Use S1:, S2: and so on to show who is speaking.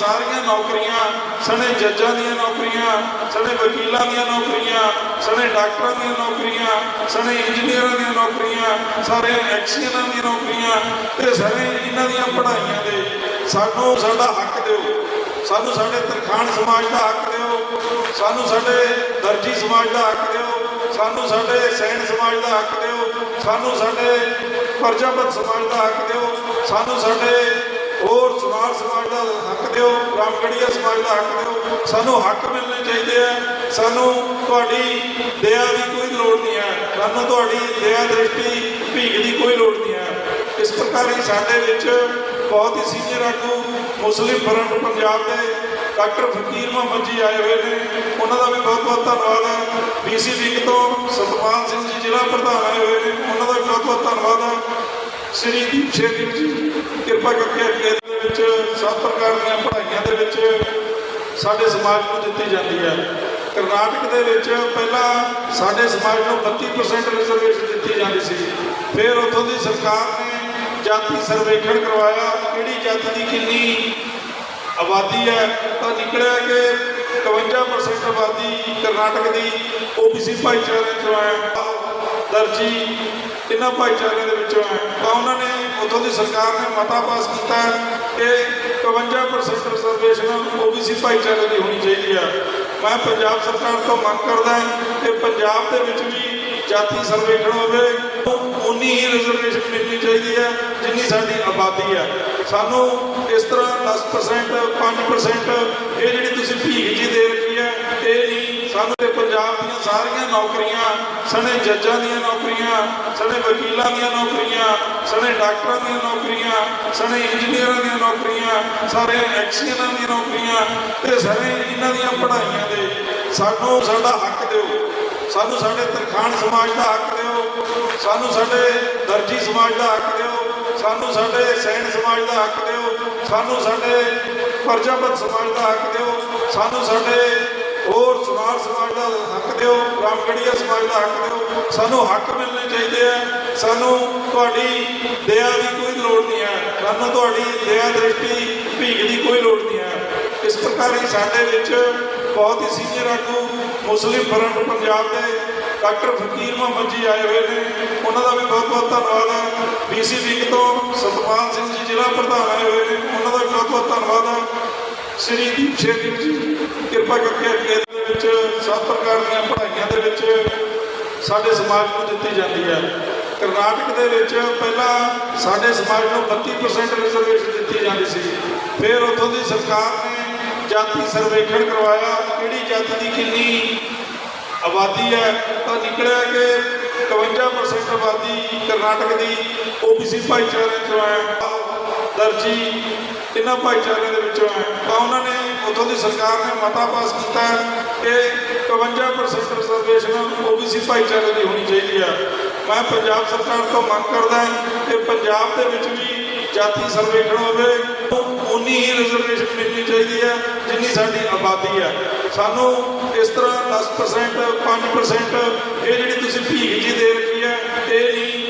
S1: ਸਾਰੀਆਂ ਨੌਕਰੀਆਂ, ਸਣੇ ਜੱਜਾਂ ਦੀਆਂ ਨੌਕਰੀਆਂ, ਸਣੇ ਵਕੀਲਾਂ ਦੀਆਂ ਨੌਕਰੀਆਂ, ਸਣੇ ਡਾਕਟਰਾਂ ਦੀਆਂ ਨੌਕਰੀਆਂ, ਸਣੇ ਇੰਜੀਨੀਅਰਾਂ ਦੀਆਂ ਨੌਕਰੀਆਂ ਸਾਰੇ ਐਕਸੀਅਨਾਂ ਦੀਆਂ ਨੌਕਰੀਆਂ ਤੇ ਸਾਰੇ ਇਹਨਾਂ ਦੀਆਂ ਪੜ੍ਹਾਈਆਂ ਦੇ। ਸਾਨੂੰ ਸਾਡਾ ਹੱਕ ਦਿਓ। ਸਾਨੂੰ ਸਾਡੇ ਤਰਖਾਣ ਸਮਾਜ ਦਾ ਹੱਕ ਦਿਓ। ਸਾਨੂੰ ਸਾਡੇ ਦਰਜੀ ਸਮਾਜ ਦਾ ਹੱਕ ਦਿਓ। ਸਾਨੂੰ ਸਾਡੇ ਸੈਣ ਸਮਾਜ ਦਾ ਹੱਕ ਦਿਓ। ਸਾਨੂੰ ਸਾਡੇ ਪ੍ਰਜਾਪਤ ਸਮਾਜ ਦਾ ਹੱਕ ਦਿਓ। ਸਾਨੂੰ ਸਾਡੇ ਹੋਰ ਸਮਾਜ ਸਮਾਜ ਦਾ ਹੱਕ ਦਿਓ ਰਾਮਗੜੀਆ ਸਮਾਜ ਦਾ ਹੱਕ ਦਿਓ। ਸਾਨੂੰ ਹੱਕ ਮਿਲਣੇ ਚਾਹੀਦੇ ਆ। ਸਾਨੂੰ ਤੁਹਾਡੀ ਦਇਆ ਦੀ ਕੋਈ ਲੋੜ ਨਹੀਂ ਹੈ। ਸਾਨੂੰ ਤੁਹਾਡੀ ਦਇਆ ਦ੍ਰਿਸ਼ਟੀ, ਭੀਖ ਦੀ ਕੋਈ ਲੋੜ ਨਹੀਂ ਹੈ। ਇਸ ਪ੍ਰਕਾਰ ਹੀ ਸਾਡੇ ਵਿੱਚ ਬਹੁਤ ਹੀ ਸੀਨੀਅਰ ਆਗੂ, ਮੁਸਲਿਮ ਫਰੰਟ ਪੰਜਾਬ ਦੇ ਡਾਕਟਰ ਫਕੀਰ ਮੁਹੰਮਦ ਜੀ ਆਏ ਹੋਏ ਨੇ। ਉਹਨਾਂ ਦਾ ਵੀ ਬਹੁਤ ਬਹੁਤ ਧੰਨਵਾਦ ਹੈ। ਬੀਸੀ ਵੀਕ ਤੋਂ ਸਤਪਾਲ ਸਿੰਘ ਜੀ ਜ਼ਿਲ੍ਹਾ ਪ੍ਰਧਾਨ ਆਏ ਹੋਏ ਨੇ। ਉਹਨਾਂ ਦਾ ਵੀ ਬਹੁਤ ਬਹੁਤ ਧੰਨਵਾਦ ਹੈ। ਸ਼੍ਰੀ ਦੀਪ ਸ਼ੇਰ ਜੀ, ਕਿਰਪਾ ਕਰਕੇ ਅੱਗੇ ਦੇ ਵਿੱਚ ਸਭ ਪ੍ਰਕਾਰ ਦੀਆਂ ਪੜ੍ਹਾਈਆਂ ਦੇ ਵਿੱਚ ਸਾਡੇ ਸਮਾਜ ਨੂੰ ਦਿੱਤੀ ਜਾਂਦੀ ਹੈ। ਕਰਨਾਟਕ ਦੇ ਵਿੱਚ ਪਹਿਲਾਂ ਸਾਡੇ ਸਮਾਜ ਨੂੰ 32% ਰਿਜ਼ਰਵੇਸ਼ਨ ਦਿੱਤੀ ਜਾਂਦੀ ਸੀ। ਫਿਰ ਉੱਥੋਂ ਦੀ ਸਰਕਾਰ ਨੇ ਜਾਤੀ ਸਰਵੇਖਣ ਕਰਵਾਇਆ, ਕਿਹੜੀ ਜਾਤੀ ਦੀ ਕਿੰਨੀ ਆਬਾਦੀ ਹੈ, ਤਾਂ ਨਿਕਲਿਆ ਕਿ 51% ਆਬਾਦੀ ਕਰਨਾਟਕ ਦੀ ਓਬੀਸੀ ਭਾਈਚਾਰੇ ਚੋਂ ਹੈ। ਦਰਜੀ ਇਹਨਾਂ ਭਾਈਚਾਰਿਆਂ ਦੇ ਵਿੱਚੋਂ ਹੈ। ਤਾਂ ਉਹਨਾਂ ਨੇ ਉੱਥੋਂ ਦੀ ਸਰਕਾਰ ਨੇ ਮਤਾ ਪਾਸ ਕੀਤਾ ਕਿ 51% ਰਿਜ਼ਰਵੇਸ਼ਨ ਓਬੀਸੀ ਭਾਈਚਾਰੇ ਦੀ ਹੋਣੀ ਚਾਹੀਦੀ ਹੈ ਮੈਂ ਪੰਜਾਬ ਸਰਕਾਰ ਤੋਂ ਮੰਗ ਕਰਦਾ ਕਿ ਪੰਜਾਬ ਦੇ ਵਿੱਚ ਵੀ ਜਾਤੀ ਸਰਵੇਖਣ ਹੋਵੇ। ਉਨੀ ਹੀ ਰਿਜ਼ਰਵੇਸ਼ਨ ਮਿਲਣੀ ਚਾਹੀਦੀ ਹੈ ਜਿੰਨੀ ਸਾਡੀ ਆਬਾਦੀ ਹੈ ਸਾਨੂੰ ਇਸ ਤਰ੍ਹਾਂ 10% 5% ਇਹ ਜਿਹੜੀ ਤੁਸੀਂ ਭੀਖ ਜੀ ਦੇ ਰੱਖੀ ਹੈ, ਇਹ ਨਹੀਂ ਪੰਜਾਬ ਦੀਆਂ ਸਾਰੀਆਂ ਨੌਕਰੀਆਂ, ਸਣੇ ਜੱਜਾਂ ਦੀਆਂ ਨੌਕਰੀਆਂ, ਸਣੇ ਵਕੀਲਾਂ ਦੀਆਂ ਨੌਕਰੀਆਂ, ਸਣੇ ਡਾਕਟਰਾਂ ਦੀਆਂ ਨੌਕਰੀਆਂ, ਸਣੇ ਇੰਜੀਨੀਅਰਾਂ ਦੀਆਂ ਨੌਕਰੀਆਂ, ਸਾਰੇ ਐਕਸੀਅਨਾਂ ਦੀਆਂ ਨੌਕਰੀਆਂ ਤੇ ਸਾਰੇ ਇਹਨਾਂ ਦੀਆਂ ਪੜ੍ਹਾਈਆਂ ਦੇ। ਸਾਨੂੰ ਸਾਡਾ ਹੱਕ ਦਿਓ। ਸਾਨੂੰ ਸਾਡੇ ਤਰਖਾਣ ਸਮਾਜ ਦਾ ਹੱਕ ਦਿਓ। ਸਾਨੂੰ ਸਾਡੇ ਦਰਜੀ ਸਮਾਜ ਦਾ ਹੱਕ ਦਿਓ। ਸਾਨੂੰ ਸਾਡੇ ਸੈਨ ਸਮਾਜ ਦਾ ਹੱਕ ਦਿਓ। ਸਾਨੂੰ ਸਾਡੇ ਪ੍ਰਜਾਪਤ ਸਮਾਜ ਦਾ ਹੱਕ ਦਿਓ। ਸਾਨੂੰ ਸਾਡੇ ਹੋਰ ਸਮਾਜ ਸਮਾਜ ਦਾ ਹੱਕ ਦਿਓ ਰਾਮਗੜੀਆ ਸਮਾਜ ਦਾ ਹੱਕ ਦਿਓ। ਸਾਨੂੰ ਹੱਕ ਮਿਲਣੇ ਚਾਹੀਦੇ ਆ। ਸਾਨੂੰ ਤੁਹਾਡੀ ਦਇਆ ਦੀ ਕੋਈ ਲੋੜ ਨਹੀਂ ਹੈ। ਸਾਨੂੰ ਤੁਹਾਡੀ ਦਇਆ ਦ੍ਰਿਸ਼ਟੀ ਭੀਖ ਦੀ ਕੋਈ ਲੋੜ ਨਹੀਂ ਹੈ। ਇਸ ਪ੍ਰਕਾਰ ਹੀ ਸਾਡੇ ਵਿੱਚ ਬਹੁਤ ਹੀ ਸੀਨੀਅਰ ਆਗੂ ਮੁਸਲਿਮ ਫਰੰਟ ਪੰਜਾਬ ਦੇ ਡਾਕਟਰ ਫਕੀਰ ਮੁਹੰਮਦ ਜੀ ਆਏ ਹੋਏ ਨੇ। ਉਹਨਾਂ ਦਾ ਵੀ ਬਹੁਤ ਬਹੁਤ ਧੰਨਵਾਦ ਹੈ। ਬੀਸੀ ਵਿੰਗ ਤੋਂ ਸਤਪਾਲ ਸਿੰਘ ਜੀ ਜ਼ਿਲ੍ਹਾ ਪ੍ਰਧਾਨ ਆਏ ਹੋਏ ਨੇ। ਉਹਨਾਂ ਦਾ ਵੀ ਬਹੁਤ ਬਹੁਤ ਧੰਨਵਾਦ ਹੈ ਸ਼੍ਰੀ ਦੀਪ ਸ਼ੇਰ ਜੀ ਕਿਰਪਾ ਕਰਕੇ ਅੱਗੇ ਦੇ ਵਿੱਚ ਸਭ ਪ੍ਰਕਾਰ ਦੀਆਂ ਪੜ੍ਹਾਈਆਂ ਦੇ ਵਿੱਚ ਸਾਡੇ ਸਮਾਜ ਨੂੰ ਦਿੱਤੀ ਜਾਂਦੀ ਹੈ। ਕਰਨਾਟਕ ਦੇ ਵਿੱਚ ਪਹਿਲਾਂ ਸਾਡੇ ਸਮਾਜ ਨੂੰ 32% ਰਿਜ਼ਰਵੇਸ਼ਨ ਦਿੱਤੀ ਜਾਂਦੀ ਸੀ। ਫਿਰ ਉੱਥੋਂ ਦੀ ਸਰਕਾਰ ਨੇ ਜਾਤੀ ਸਰਵੇਖਣ ਕਰਵਾਇਆ, ਕਿਹੜੀ ਜਾਤੀ ਦੀ ਕਿੰਨੀ ਆਬਾਦੀ ਹੈ, ਤਾਂ ਨਿਕਲਿਆ ਕਿ 51% ਆਬਾਦੀ ਕਰਨਾਟਕ ਦੀ ਓਬੀਸੀ ਭਾਈਚਾਰੇ ਚੋਂ ਹੈ। ਦਰਜੀ ਇਹਨਾਂ ਭਾਈਚਾਰਿਆਂ ਦੇ ਵਿੱਚੋਂ ਹੈ। ਤਾਂ ਉਹਨਾਂ ਨੇ ਉੱਥੋਂ ਦੀ ਸਰਕਾਰ ਨੇ ਮਤਾ ਪਾਸ ਕੀਤਾ ਕਿ 51% ਰਿਜ਼ਰਵੇਸ਼ਨ ਓਬੀਸੀ ਭਾਈਚਾਰੇ ਦੀ ਹੋਣੀ ਚਾਹੀਦੀ ਹੈ ਮੈਂ ਪੰਜਾਬ ਸਰਕਾਰ ਤੋਂ ਮੰਗ ਕਰਦਾ ਕਿ ਪੰਜਾਬ ਦੇ ਵਿੱਚ ਵੀ ਜਾਤੀ ਸਰਵੇਖਣ ਹੋਵੇ ਉਨੀ ਹੀ ਰਿਜ਼ਰਵੇਸ਼ਨ ਮਿਲਣੀ ਚਾਹੀਦੀ ਹੈ ਜਿੰਨੀ ਸਾਡੀ ਆਬਾਦੀ ਹੈ ਸਾਨੂੰ ਇਸ ਤਰ੍ਹਾਂ 10% 5% ਇਹ ਜਿਹੜੀ ਤੁਸੀਂ ਭੀਖ ਜੀ ਦੇ ਰੱਖੀ ਹੈ ਇਹ ਨਹੀਂ